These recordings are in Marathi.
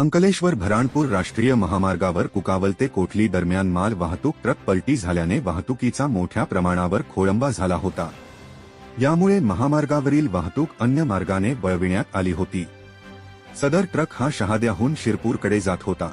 अंकलेश्वर भराणपूर राष्ट्रीय महामार्गावर कुकावल ते कोठली दरम्यान माल वाहतूक ट्रक पलटी झाल्याने वाहतुकीचा मोठ्या प्रमाणावर खोळंबा झाला होता. यामुळे महामार्गावरील वाहतूक अन्य मार्गाने वळविण्यात आली होती. सदर ट्रक हा शहाद्याहून शिरपूरकडे जात होता.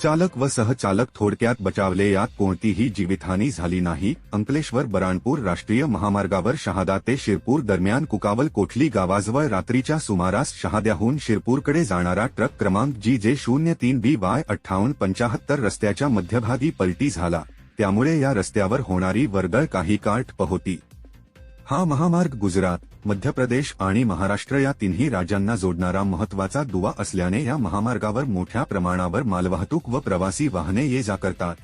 चालक व सहचालक थोडक्यात बचावले यात कोणतीही जीवितहानी झाली नाही. अंकलेश्वर बराणपूर राष्ट्रीय महामार्गावर शहादा ते शिरपूर दरम्यान कुकावल कोठली गावाजवळ रात्रीच्या सुमारास शहाद्याहून शिरपूरकडे जाणारा ट्रक क्रमांक जी जे शून्य तीन बी वाय अठ्ठावन्न पंचाहत्तर रस्त्याच्या मध्यभागी पलटी झाला. त्यामुळे या रस्त्यावर होणारी वर्दळ काही काळ पहोती. होती हा महामार्ग गुजरात मध्य प्रदेश आणि महाराष्ट्र या तिन्ही राज्यांना जोडणारा महत्त्वाचा दुवा असल्याने या महामार्गावर मोठ्या प्रमाणावर मालवाहतूक व प्रवासी वाहने ये जा करतात.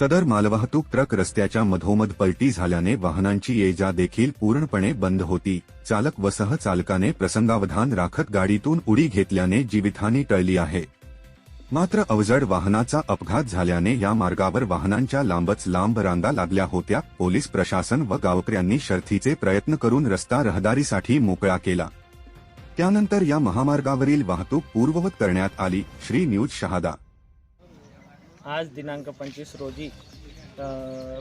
सदर मालवाहतूक ट्रक रस्त्याच्या मधोमध पलटी झाल्याने वाहनांची ये जा देखील पूर्णपणे बंद होती. चालक व सहचालकाने प्रसंगावधान राखत गाडीतून उडी घेतल्याने जीवितहानी टळली आहे. मात्र अवजड वाहनाचा अपघात झाल्याने या मार्गावर वाहनांच्या लांबच लांब रांगा लागल्या होत्या. पोलीस प्रशासन व गावकऱ्यांनी शर्थीचे प्रयत्न करून रस्ता रहदारीसाठी मोकळा केला. त्यानंतर या महामार्गावरील वाहतूक पूर्ववत करण्यात आली. श्री न्यूज शहादा. आज दिनांक पंचवीस रोजी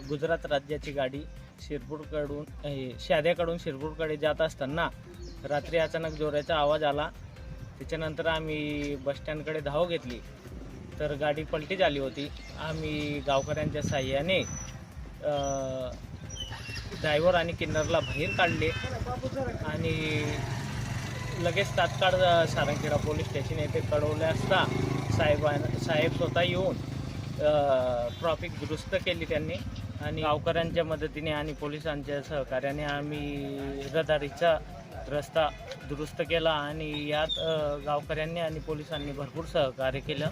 गुजरात राज्याची गाडी शिरपूरकडून शाद्याकडून शिरपूरकडे जात असताना रात्री अचानक जोराचा आवाज आला. त्याच्यानंतर आम्ही बसस्टँडकडे धाव घेतली. तर गाडी पलटी झाली होती. आम्ही गावकऱ्यांच्या साह्याने ड्रायव्हर आणि किन्नरला बाहेर काढले आणि लगेच तात्काळ सारंगखेडा पोलीस स्टेशन येथे कळवले असता साहेबां साहेब स्वतः येऊन ट्रॉफिक दुरुस्त केली त्यांनी आणि गावकऱ्यांच्या मदतीने आणि पोलिसांच्या सहकार्याने आम्ही रहदारीचा रस्ता दुरुस्त केला आणि यात गावकऱ्यांनी आणि पोलिसांनी भरपूर सहकार्य केलं.